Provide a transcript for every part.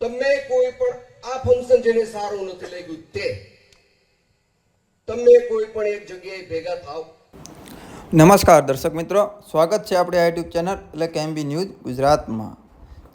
તમે કોઈ પણ આ ફંક્શન જેને સારું નથી લાગ્યું તે તમે કોઈ પણ એક જગ્યાએ ભેગા થાવ. નમસ્કાર દર્શક મિત્રો, સ્વાગત છે આપણી આ યુટ્યુબ ચેનલ એટલે કે એમબી ન્યૂઝ ગુજરાતમાં.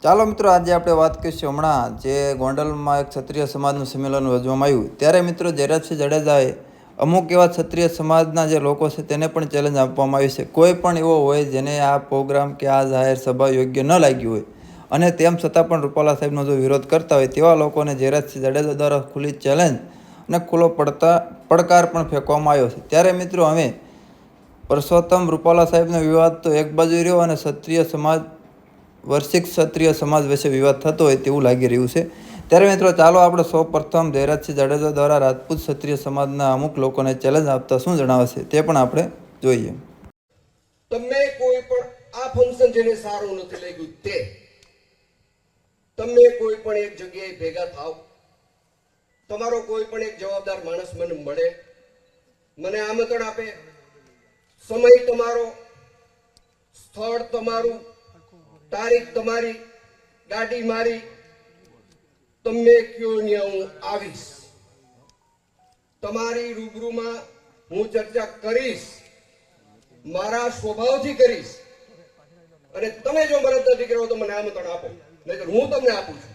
ચાલો મિત્રો, આજે આપણે વાત કરીશું હમણાં જે ગોંડલમાં એક ક્ષત્રિય સમાજનું સંમેલન યોજવામાં આવ્યું. ત્યારે મિત્રો જયરાજસિંહ જાડેજાએ અમુક એવા ક્ષત્રિય સમાજના જે લોકો છે તેને પણ ચેલેન્જ આપવામાં આવી છે. કોઈ પણ એવો હોય જેને આ પ્રોગ્રામ કે આ જાહેર સભા યોગ્ય ન લાગ્યું હોય. અને તેમ છતાં પણ રૂપાલા સાહેબનો જો વિરોધ કરતા હોય તેવા લોકોને જયરાજસિંહ જાડેજા દ્વારા ખુલ્લી ચેલેન્જ અને ખુલ્લો પડતા, પડકાર પણ ફેંકવામાં આવ્યો છે. ત્યારે મિત્રો હવે પરસોત્તમ રૂપાલા સાહેબનો વિવાદ તો એક બાજુ રહ્યો અને ક્ષત્રિય સમાજ વર્ષિક ક્ષત્રિય સમાજ વિશે વિવાદ થતો હોય તેવું લાગી રહ્યું છે. ત્યારે મિત્રો ચાલો આપણે સૌ પ્રથમ જયરાજસિંહ જાડેજા દ્વારા રાજપૂત ક્ષત્રિય સમાજના અમુક લોકોને ચેલેન્જ આપતા શું જણાવે છે તે પણ આપણે જોઈએ. તમને કોઈ પણ આ ફંક્શન જેને સારું નથી લાગ્યું તે તમે કોઈ પણ એક જગ્યાએ ભેગા થાવ, તમારો કોઈ પણ એક જવાબદાર માણસ મને મળે, મને આમંત્રણ આપે. સમય તમારો, સ્થળ તમારું, તારીખ તમારી, ગાડી મારી તમે કયો હું આવીશ? તમારી રૂબરૂમાં હું ચર્ચા કરીશ, મારા સ્વભાવથી કરીશ. અને તમે જો મદદ નથી કરો તો મને આમંત્રણ આપો. નહીતર હું તમને આપું છું.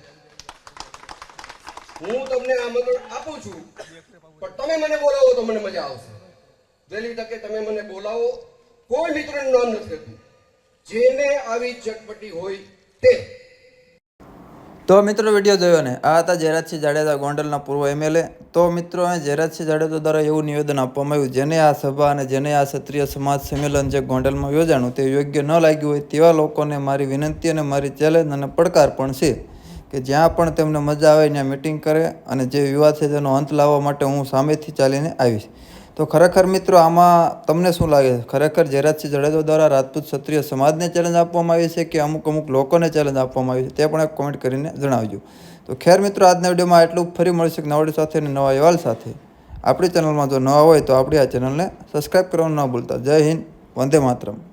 હું તમને આમંત્રણ આપું છું, પણ તમે મને બોલાવો તો મને મજા આવશે. વહેલી તકે તમે મને બોલાવો, કોઈ મિત્રનું નામ નથી કરતું જેને આવી ચટપટી હોય તે. તો મિત્રો વીડિયો જોયો ને? આ હતા જયરાજસિંહ જાડેજા ગોંડલના પૂર્વ એમએલએ તો મિત્રો અહીં જયરાજસિંહ જાડેજા દ્વારા એવું નિવેદન આપવામાં આવ્યું, જેને આ સભા અને જેને આ ક્ષત્રિય સમાજ સંમેલન જે ગોંડલમાં યોજાણું તે યોગ્ય ન લાગ્યું હોય તેવા લોકોને મારી વિનંતી અને મારી ચેલેન્જ અને પડકાર પણ છે કે જ્યાં પણ તેમને મજા આવે, ત્યાં મિટિંગ કરે અને જે વિવાદ છે તેનો અંત લાવવા માટે હું સામેથી ચાલીને આવીશ. તો ખરેખર મિત્રો, આમાં તમને શું લાગે? છે ખરેખર જયરાજસિંહ જાડેજા દ્વારા રાજપૂત ક્ષત્રિય સમાજને ચેલેન્જ આપવામાં આવી છે કે અમુક અમુક લોકોને ચેલેન્જ આપવામાં આવી છે? તે પણ એક કોમેન્ટ કરીને જણાવજો. તો ખેર મિત્રો, આજના વિડીયોમાં એટલું ફરી મળશે નવા વીડિયો સાથે અને નવા અહેવાલ સાથે. આપણી ચેનલમાં જો નવા હોય તો આપણી આ ચેનલને સબસ્ક્રાઈબ કરવાનું ન ભૂલતા. જય હિન્દ. વંદે માતરમ.